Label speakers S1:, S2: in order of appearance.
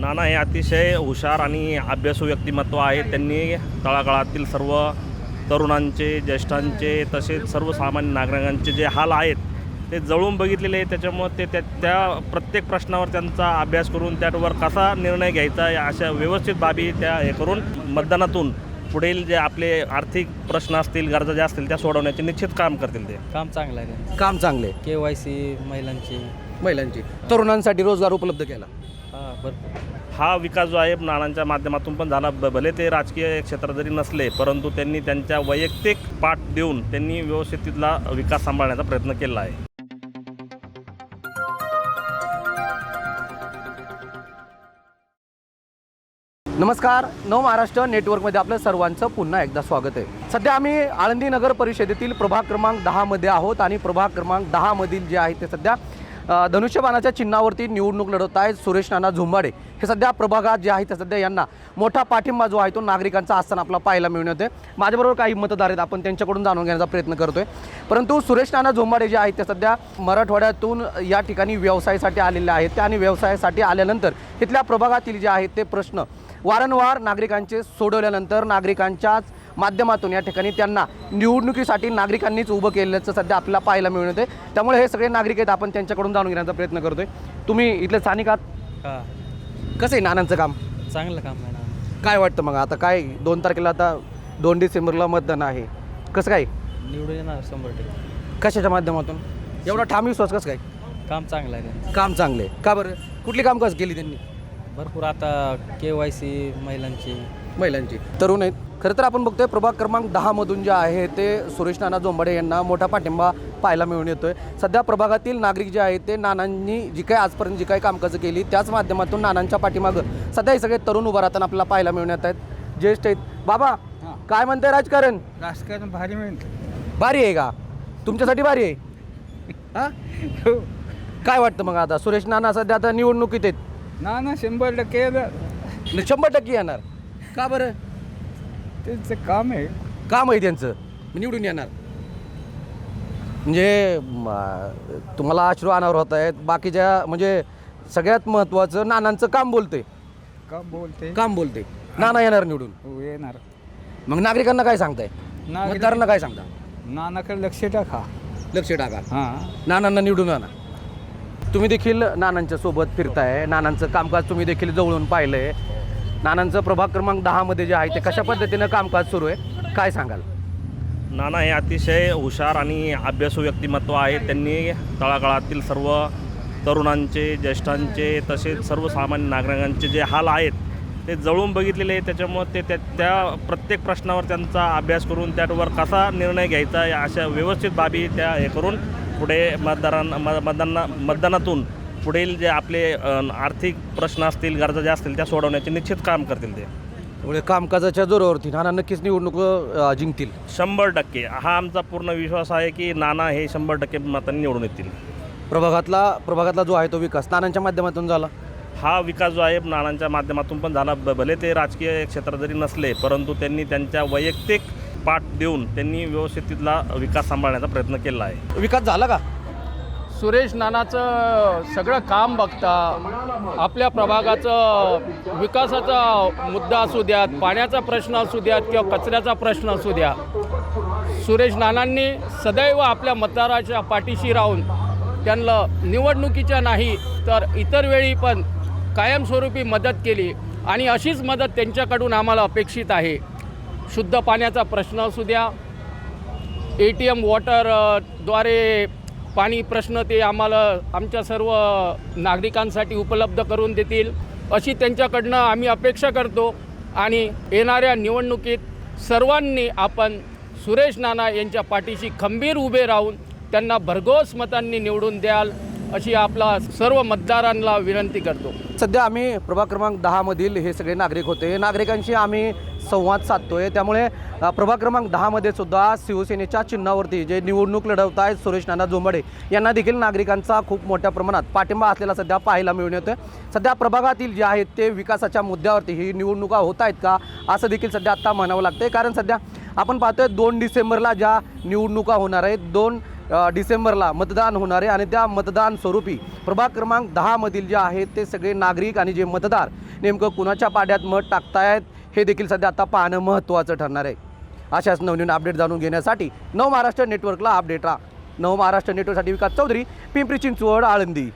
S1: नाना हे अतिशय हुशार आणि अभ्यासू व्यक्तिमत्व आहे. त्यांनी तळागाळातील सर्व तरुणांचे ज्येष्ठांचे तसेच सर्वसामान्य नागरिकांचे जे हाल आहेत ते जवळून बघितलेले आहेत. त्याच्यामुळं ते त्या त्या प्रत्येक प्रश्नावर त्यांचा अभ्यास करून त्यावर कसा निर्णय घ्यायचा या अशा व्यवस्थित बाबी त्या हे करून मतदानातून पुढील जे आपले आर्थिक प्रश्न असतील गरजा ज्या असतील त्या सोडवण्याचे निश्चित काम करतील ते.
S2: काम चांगलं आहे
S3: काम चांगले.
S2: के वाय सी महिलांची.
S3: महिलांची. तरुणांसाठी रोजगार उपलब्ध केला.
S2: हा
S1: विकास जो आहे नानांच्या माध्यमातून पण झाला. ब- भले ते राजकीय क्षेत्र जरी नसले परंतु त्यांनी त्यांच्या वैयक्तिक पाठ देऊन त्यांनी व्यवस्थित तिथला विकास सांभाळण्याचा प्रयत्न केला आहे.
S3: नमस्कार. नव महाराष्ट्र नेटवर्कमध्ये आपलं सर्वांचं पुन्हा एकदा स्वागत आहे. सध्या आम्ही आळंदी नगर परिषदेतील प्रभाग क्रमांक दहामध्ये आहोत आणि प्रभाग क्रमांक दहामधील जे आहे ते सध्या धनुष्यबाणाच्या चिन्हावरती निवडणूक लढवत आहेत सुरेश नाना झुंबाडे. हे सध्या प्रभागात जे आहे सध्या यांना मोठा पाठिंबा जो आहे तो नागरिकांचा असताना आपला पाहायला मिळून येते माझ्याबरोबर काही मतदार आहेत आपण त्यांच्याकडून जाणून घेण्याचा प्रयत्न करतोय. परंतु सुरेश नाना झोंबाडे जे आहेत ते सध्या मराठवाड्यातून या ठिकाणी व्यवसायासाठी आलेले आहेत. त्या आणि व्यवसायासाठी आल्यानंतर इथल्या प्रभागातील जे आहेत ते प्रश्न वारंवार नागरिकांचे सोडवल्यानंतर नागरिकांच्याच माध्यमातून या ठिकाणी त्यांना निवडणुकीसाठी नागरिकांनीच उभं केल्याचं सध्या आपल्याला पाहायला मिळून येते त्यामुळे हे सगळे नागरिक आहेत आपण त्यांच्याकडून जाणून घेण्याचा प्रयत्न करतोय. तुम्ही इथले स्थानिक आहात? कसं आहे नानांचं काम?
S2: चांगलं काम आहे ना.
S3: काय वाटतं मग? आता काय दोन तारखेला आता दोन डिसेंबरला मतदान आहे. कसं काय?
S2: निवडून येणार शंभर टक्के.
S3: कशाच्या माध्यमातून? एवढा ठाम विश्वास कसं काय?
S2: काम चांगलं आहे
S3: काम चांगले का बरं? कुठली काम कसं केली त्यांनी?
S2: भरपूर आता के वाय सी महिलांची.
S3: महिलांची. तरुण आहेत. खरं तर आपण बघतोय प्रभाग क्रमांक दहामधून जे आहे ते सुरेश नाना जोंबाडे यांना मोठा पाठिंबा पाहायला मिळून येतोय. सध्या प्रभागातील नागरिक जे आहेत ते नानांनी जी काही आजपर्यंत जी काही कामकाजं केली त्याच माध्यमातून नानांच्या पाठीमागं सध्या हे सगळे तरुण उभा राहताना आपल्याला पाहायला मिळून येत आहेत. ज्येष्ठ आहेत. बाबा काय म्हणते राजकारण?
S4: राजकारण भारी मिळतं
S3: भारी आहे का? तुमच्यासाठी भारी आहे? हा? काय वाटतं मग आता? सुरेश नाना सध्या आता निवडणुकीत आहेत.
S4: ना ना शंभर टक्के
S3: शंभर टक्के येणार. का बरं?
S4: त्यांचं काम आहे.
S3: काम आहे त्यांचं. निवडून येणार. म्हणजे म, तुम्हाला अश्रू अनावर होत आहेत. बाकीच्या म्हणजे सगळ्यात महत्त्वाचं नानांचं काम बोलते
S4: का बोलते
S3: काम बोलते नाना येणार निवडून.
S4: हो येणार.
S3: मग नागरिकांना काय सांगताय?
S4: नागरिक-
S3: मतदारांना काय सांगता?
S4: नानाकडे लक्ष टाका.
S3: लक्ष टाका.
S4: हां.
S3: नानांना निवडून आणा. तुम्ही देखील नानांच्या सोबत फिरताय. नानांचं कामकाज तुम्ही देखील जवळून पाहिलंय. नानांचं प्रभाग क्रमांक दहामध्ये जे आहे ते कशा पद्धतीनं कामकाज सुरू आहे? काय सांगाल?
S1: नाना हे अतिशय हुशार आणि अभ्यासू व्यक्तिमत्व आहे. त्यांनी तळागाळातील सर्व तरुणांचे ज्येष्ठांचे तसेच सर्वसामान्य नागरिकांचे जे हाल आहेत ते जवळून बघितलेले आहेत. त्याच्यामुळं ते त्या त्या प्रत्येक प्रश्नावर त्यांचा अभ्यास करून त्यावर कसा निर्णय घ्यायचा या अशा व्यवस्थित बाबी त्या हे करून पुढे मतदारांना म मतदाना मतदानातून पुढील जे आपले आर्थिक प्रश्न असतील गरजा ज्या असतील त्या सोडवण्याचे निश्चित काम करतील ते.
S3: त्यामुळे कामकाजाच्या जोरावरती नाना नक्कीच निवडणूक जिंकतील.
S1: शंभर टक्के. हा आमचा पूर्ण विश्वास आहे की नाना हे शंभर टक्के मतांनी निवडून येतील.
S3: प्रभागातला प्रभागातला जो आहे तो विकास नानांच्या माध्यमातून झाला?
S1: हा विकास जो आहे नानांच्या माध्यमातून पण झाला. भले ते राजकीय क्षेत्रात जरी नसले परंतु त्यांनी त्यांच्या वैयक्तिक पाठ देऊन त्यांनी व्यवस्थित तिथला विकास सांभाळण्याचा प्रयत्न केला आहे.
S3: विकास झाला का?
S5: सुरेश नानाचं सगळं काम बघता आपल्या प्रभागाचं विकासाचा मुद्दा असू द्यात पाण्याचा प्रश्न असू द्यात किंवा कचऱ्याचा प्रश्न असू द्या सुरेश नानांनी सदैव आपल्या मतदाराच्या पाठीशी राहून त्यांना निवडणुकीच्या नाही तर इतर वेळी पण कायमस्वरूपी मदत केली आणि अशीच मदत त्यांच्याकडून आम्हाला अपेक्षित आहे. शुद्ध पाण्याचा प्रश्न असू द्या ए टी एम वॉटरद्वारे पाणी प्रश्न ते आम्हाला आमच्या सर्व नागरिकांसाठी उपलब्ध करून देतील अशी त्यांच्याकडनं आम्ही अपेक्षा करतो. आणि येणाऱ्या निवडणुकीत सर्वांनी आपण सुरेश नाना यांच्या पाठीशी खंबीर उभे राहून त्यांना भरघोस मतांनी निवडून द्याल अशी आपला सर्व मतदारांना विनंती करतो.
S3: सध्या आम्ही प्रभाग क्रमांक दहामधील हे सगळे नागरिक होते. नागरिकांशी आम्ही संवाद साधतोय. त्यामुळे प्रभाग क्रमांक दहामध्ये सुद्धा शिवसेनेच्या चिन्हावरती जे निवडणूक लढवत आहेत सुरेश नाना जोंबाडे यांना देखील नागरिकांचा खूप मोठ्या प्रमाणात पाठिंबा असलेला सध्या पाहायला मिळून येतोय. सध्या प्रभागातील जे आहेत ते विकासाच्या मुद्द्यावरती ही निवडणुका होत आहेत का असं देखील सध्या आत्ता म्हणावं लागतंय. कारण सध्या आपण पाहतोय दोन डिसेंबरला ज्या निवडणुका होणार आहेत दोन डिसेंबरला मतदान होणार आहे आणि त्या मतदान स्वरूपी प्रभाग क्रमांक दहामधील जे आहेत ते सगळे नागरिक आणि जे मतदार नेमकं कुणाच्या पाड्यात मत टाकतायत हे देखील सध्या आता पाहणं महत्त्वाचं ठरणार आहे. अशाच नवनवीन अपडेट जाणून घेण्यासाठी नव महाराष्ट्र नेटवर्कला अपडेट राहा. नव महाराष्ट्र नेटवर्कसाठी विकास चौधरी पिंपरी चिंचवड आळंदी.